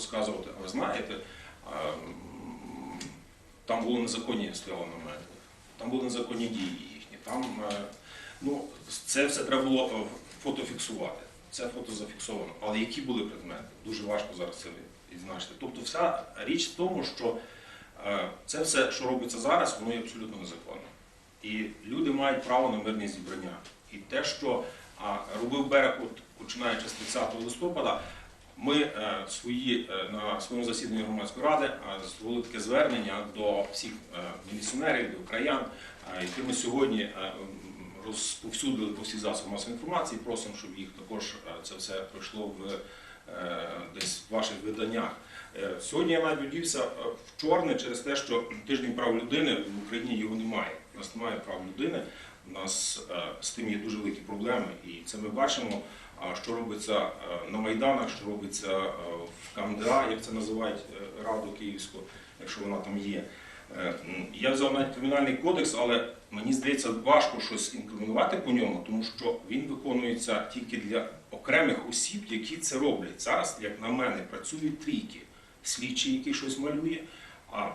розказувати, а ви знаєте, там були незаконні стояли намети, там були незаконні дії їхні. Там, е, ну, це все треба було е, фотофіксувати. Це фото зафіксовано. Але які були предмети? Дуже важко зараз це відзначити. Тобто вся річ в тому, що е, це все, що робиться зараз, воно є абсолютно незаконно. І люди мають право на мирні зібрання. І те, що робив берег, от, починаючи з 30 листопада, ми е, свої, е, на своєму засіданні громадської ради е, зробили таке звернення до всіх міліціонерів, до краян, які ми сьогодні розповсюдили по всіх засобах масової інформації. Просимо, щоб їх також це все пройшло в десь в ваших виданнях. Е, Сьогодні я навіть одівся е, в чорне через те, що тиждень прав людини в Україні його немає. У нас немає прав людини. У нас е, з тим є дуже великі проблеми, і це ми бачимо, що робиться е, на майданах, що робиться е, в КМДА, як це називають е, Раду Київську, якщо вона там є. Е, Я взяв навіть кримінальний кодекс, але мені здається, важко щось інкримінувати по ньому, тому що він виконується тільки для окремих осіб, які це роблять. Зараз, як на мене, працюють трійки. Слідчий, який щось малює,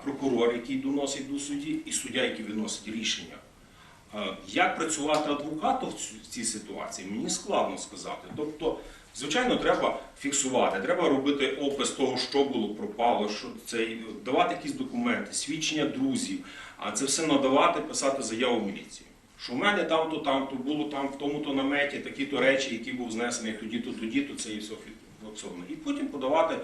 прокурор, який доносить до судді, і суддя, який виносить рішення. Е, Як працювати адвокату в цій ситуації, мені складно сказати. Тобто, звичайно, треба фіксувати, треба робити опис того, що було, пропало, що це давати якісь документи, свідчення друзів, а це все надавати, писати заяву в міліцію. Що в мене там-то, там-то було там в тому-то наметі такі-то речі, які був знесений тоді-то, тоді-то, це і все фіксовано. І потім подавати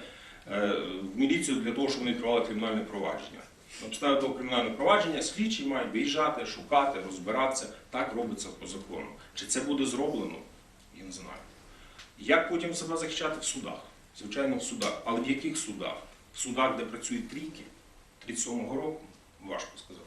е, в міліцію для того, щоб вони відкривали кримінальне провадження. Підставі того кримінального провадження слідчі мають виїжджати, шукати, розбиратися. Так робиться по закону. Чи це буде зроблено? Я не знаю. Як потім себе захищати в судах? Звичайно, в судах. Але в яких судах? В судах, де працюють трійки 37-го року, важко сказати.